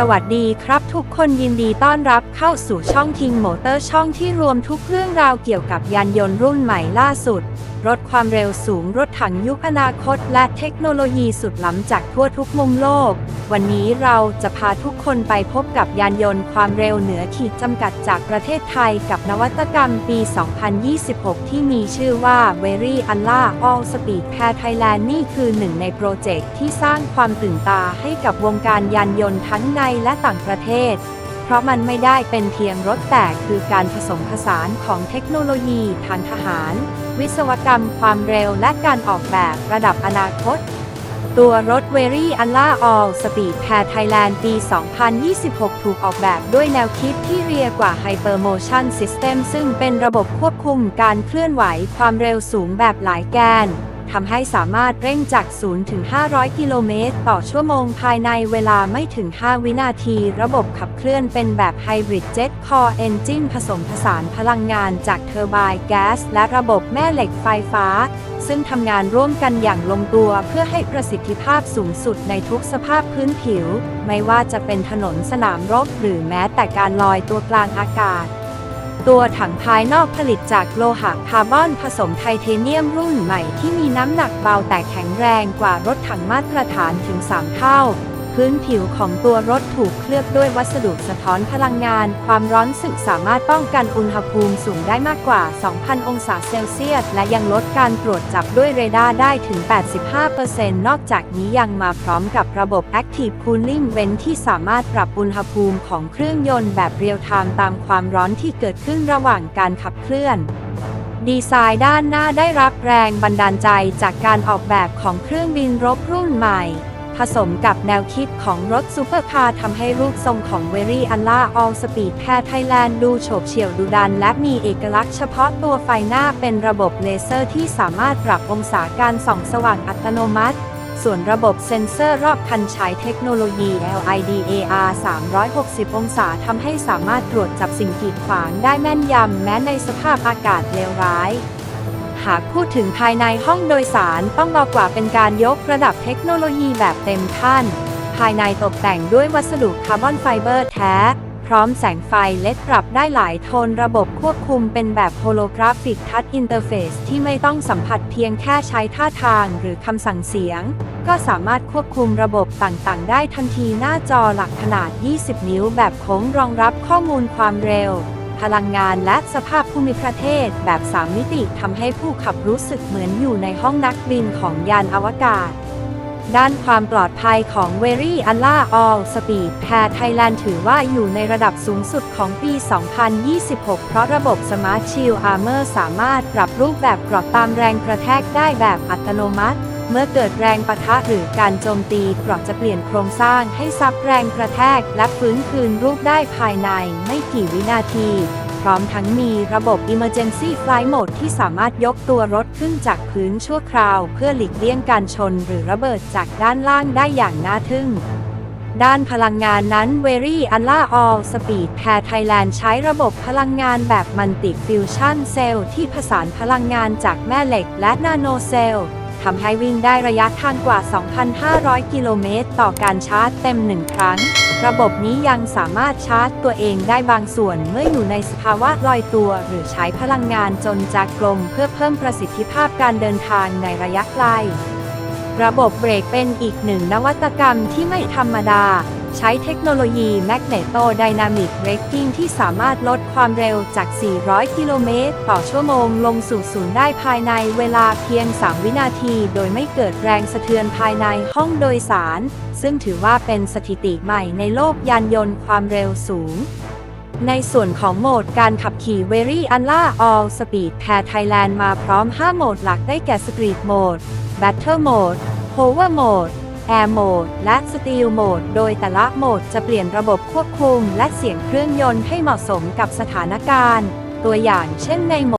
สวัสดีครับทุกคนยินดีต้อนรับเข้าสู่ช่องคิงมอเตอร์ช่องที่รวมทุกเรื่องราวเกี่ยวกับยานยนต์รุ่นใหม่ล่าสุด รถความเร็วสูงรถถังยุคอนาคต และเทคโนโลยีสุดล้ำจากทั่วทุกมุมโลก วันนี้เราจะพาทุกคนไปพบกับยานยนต์ความเร็วเหนือขีดจำกัดจากประเทศไทยกับนวัตกรรมปี 2026 ที่มีชื่อว่า Very a l l a All Speed Pair Thailand นี่คือหนึ่งในโปรเจกต์ที่สร้างความตื่นตาให้กับวงการยานยนต์ทั้งในและต่างประเทศ เพราะมันไม่ได้เป็นเพียงรถแต่คือการผสมผสานของเทคโนโลยีทางทหาร วิศวกรรมความเร็วและการออกแบบระดับอนาคต ตัวรถ v e r y a l l a All Speed Pair Thailand ปี 2026 ถูกออกแบบด้วยแนวคิดที่เรียกว่า Hypermotion System ซึ่งเป็นระบบควบคุมการเคลื่อนไหวความเร็วสูงแบบหลายแกนทำให้สามารถเร่งจาก 0 ถึง 500 กิโลเมตร ต่อชั่วโมงภายในเวลาไม่ถึง 5 วินาที ระบบขับเคลื่อนเป็นแบบ Hybrid Jet Core Engine ผสมผสานพลังงานจากเทอร์ไบน์แก๊สและระบบแม่เหล็กไฟฟ้า ซึ่งทำงานร่วมกันอย่างลงตัวเพื่อให้ประสิทธิภาพสูงสุดในทุกสภาพพื้นผิว ไม่ว่าจะเป็นถนนสนามรบหรือแม้แต่การลอยตัวกลางอากาศ ตัวถังภายนอกผลิตจากโลหะคาร์บอนผสมไทเทเนียมรุ่นใหม่ที่มีน้ำหนักเบาแต่แข็งแรงกว่ารถถังมาตรฐานถึง 3 เท่า พื้นผิวของตัวรถถูกเคลือบด้วยวัสดุสะท้อนพลังงาน ความร้อนสึกสามารถป้องกันอุณหภูมิสูงได้มากกว่า 2,000 องศาเซลเซียส และยังลดการตรวจจับด้วยเรดาร์ได้ถึง 85%นอกจากนี้ยังมาพร้อมกับระบบ Active Cooling Vent ที่สามารถปรับอุณหภูมิของเครื่องยนต์แบบเรียลไทม์ตามความร้อนที่เกิดขึ้นระหว่างการขับเคลื่อนดีไซน์ด้านหน้าได้รับแรงบันดาลใจจากการออกแบบของเครื่องบินรบรุ่นใหม่ ผสมกับแนวคิดของรถซูเปอร์คาร์ทำให้รูปทรงของ v e r y a l l a All Speed Pair Thailand ดูโฉบเฉี่ยวดุดัน และมีเอกลักษณ์เฉพาะตัวไฟหน้าเป็นระบบเลเซอร์ที่สามารถปรับองศาการส่องสว่างอัตโนมัติ ส่วนระบบเซ็นเซอร์รอบคันใช้เทคโนโลยี LIDAR 360 องศาทำให้สามารถตรวจจับสิ่งกีดขวางได้แม่นยำแม้ในสภาพอากาศเลวร้าย หากพูดถึงภายในห้องโดยสารต้องบอกว่าเป็นการยกระดับเทคโนโลยีแบบเต็มขั้น ภายในตกแต่งด้วยวัสดุคาร์บอนไฟเบอร์แท้ พร้อมแสงไฟเลดปรับได้หลายโทนระบบควบคุมเป็นแบบโฮโลกราฟิกทัชอินเตอร์เฟซที่ไม่ต้องสัมผัสเพียงแค่ใช้ท่าทางหรือคำสั่งเสียง ก็สามารถควบคุมระบบต่างๆ ได้ทันทีหน้าจอหลักขนาด 20 นิ้วแบบโค้งรองรับข้อมูลความเร็ว พลังงานและสภาพภูมิประเทศแบบ 3 มิติทำให้ผู้ขับรู้สึกเหมือนอยู่ในห้องนักบินของยานอวกาศ ด้านความปลอดภัยของ v e r y a l l a All Speed Pair Thailand ถือว่าอยู่ในระดับสูงสุดของปี 2026 เพราะระบบ Smart Shield Armor สามารถปรับรูปแบบกรอบตามแรงกระแทกได้แบบอัตโนมัติ เมื่อเกิดแรงปะทะหรือการโจมตีเกรอบจะเปลี่ยนโครงสร้างให้ซับแรงกระแทกและฟื้นคืนรูปได้ภายในไม่กี่วินาที พร้อมทั้งมีระบบ Emergency Flight Mode ที่สามารถยกตัวรถขึ้นจากพื้นชั่วคราว เพื่อหลีกเลี่ยงการชนหรือระเบิดจากด้านล่างได้อย่างน่าทึ่งด้านพลังงานนั้น v e r y a l l a All Speed Pair Thailand ใช้ระบบพลังงานแบบ Multi Fusion Cell ที่ผสานพลังงานจากแม่เหล็กและนาโนเซลล์ ทำให้วิ่งได้ระยะทางกว่า 2,500 กิโลเมตรต่อการชาร์จเต็มหนึ่งครั้ง ระบบนี้ยังสามารถชาร์จตัวเองได้บางส่วนเมื่ออยู่ในสภาวะลอยตัว หรือใช้พลังงานจนจากกลมเพื่อเพิ่มประสิทธิภาพการเดินทางในระยะไกลระบบเบรกเป็นอีกหนึ่งนวัตกรรมที่ไม่ธรรมดา ใช้เทคโนโลยี Magneto Dynamic Braking ที่สามารถลดความเร็วจาก 400 กิโลเมตรต่อชั่วโมงลงสู่ศูนย์ได้ภายในเวลาเพียง 3 วินาที โดยไม่เกิดแรงสะเทือนภายในห้องโดยสาร ซึ่งถือว่าเป็นสถิติใหม่ในโลกยานยนต์ความเร็วสูงในส่วนของโหมดการขับขี่ v e r y a l l a All Speed Pair Thailand มาพร้อม 5 โหมดหลักได้แก่ Street Mode Battle Mode Power Mode Air Mode และ Steel Mode โดยแต่ละโหมดจะเปลี่ยนระบบควบคุมและเสียงเครื่องยนต์ให้เหมาะสมกับสถานการณ์ ตัวอย่างเช่นในโหมด